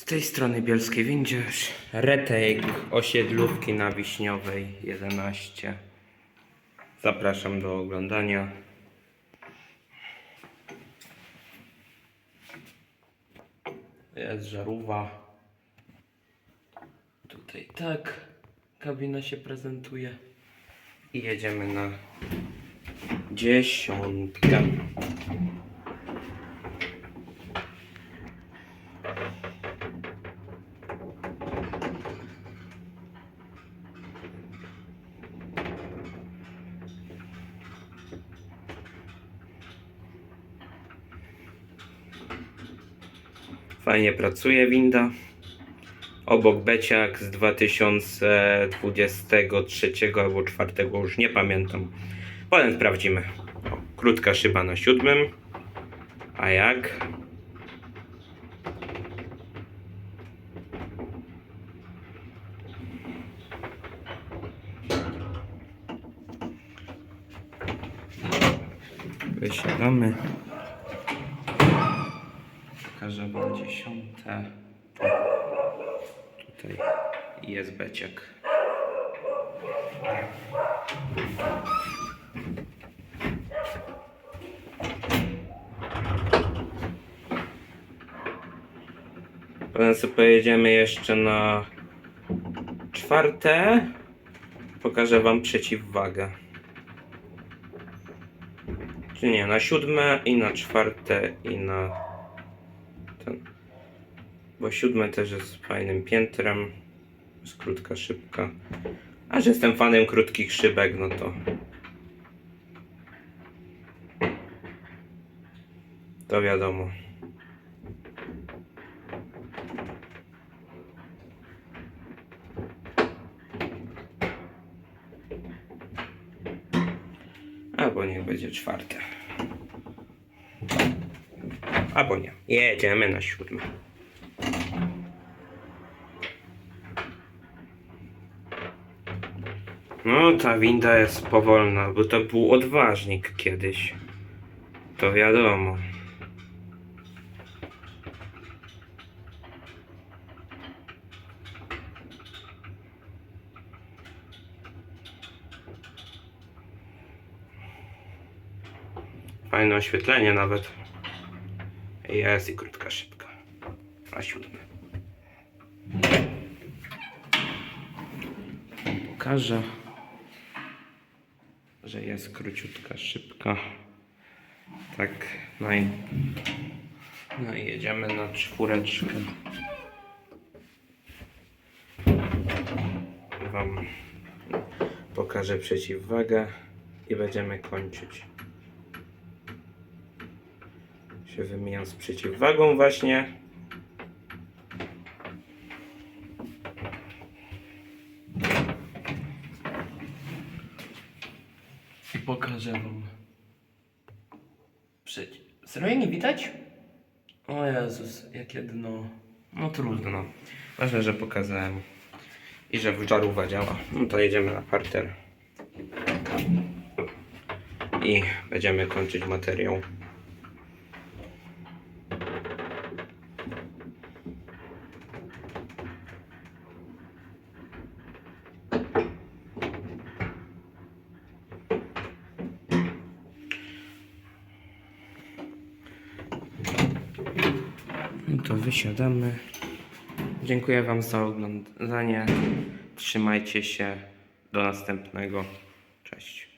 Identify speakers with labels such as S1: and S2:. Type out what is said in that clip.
S1: Z tej strony Bielskiej Windzierz, retake osiedlówki na Wiśniowej 11. Zapraszam do oglądania. Jest żarówa. Tutaj tak kabina się prezentuje. I jedziemy na dziesiątkę. Fajnie pracuje winda. Obok beciak z 2023 albo 2004, już nie pamiętam. Potem sprawdzimy. O, krótka szyba na siódmym. A jak? Wysiadamy. Wam dziesiąte. Tutaj jest beciek. Potem sobie pojedziemy jeszcze na czwarte. Pokażę wam przeciwwagę. Czy nie, na siódme i na czwarte i na. Bo siódme też jest fajnym piętrem. Jest krótka szybka. A że jestem fanem krótkich szybek, no to. To wiadomo. Albo niech będzie czwarte. Albo nie. Jedziemy na siódme. No, ta winda jest powolna, bo to był odważnik kiedyś. To wiadomo. Fajne oświetlenie nawet. Jest i krótka szybka. Na siódme. Pokażę, że jest króciutka szybka. Tak, no i, no i jedziemy na czwóreczkę. Wam pokażę przeciwwagę i będziemy kończyć. Się wymieniam z przeciwwagą właśnie. Pokażę wam. Przeciw. Serio nie widać? O Jezus, jakie dno. No trudno. Ważne, że pokazałem. I że żarówka działa. No to jedziemy na parter. I będziemy kończyć materiał. No to wysiadamy. Dziękuję Wam za oglądanie. Trzymajcie się. Do następnego. Cześć.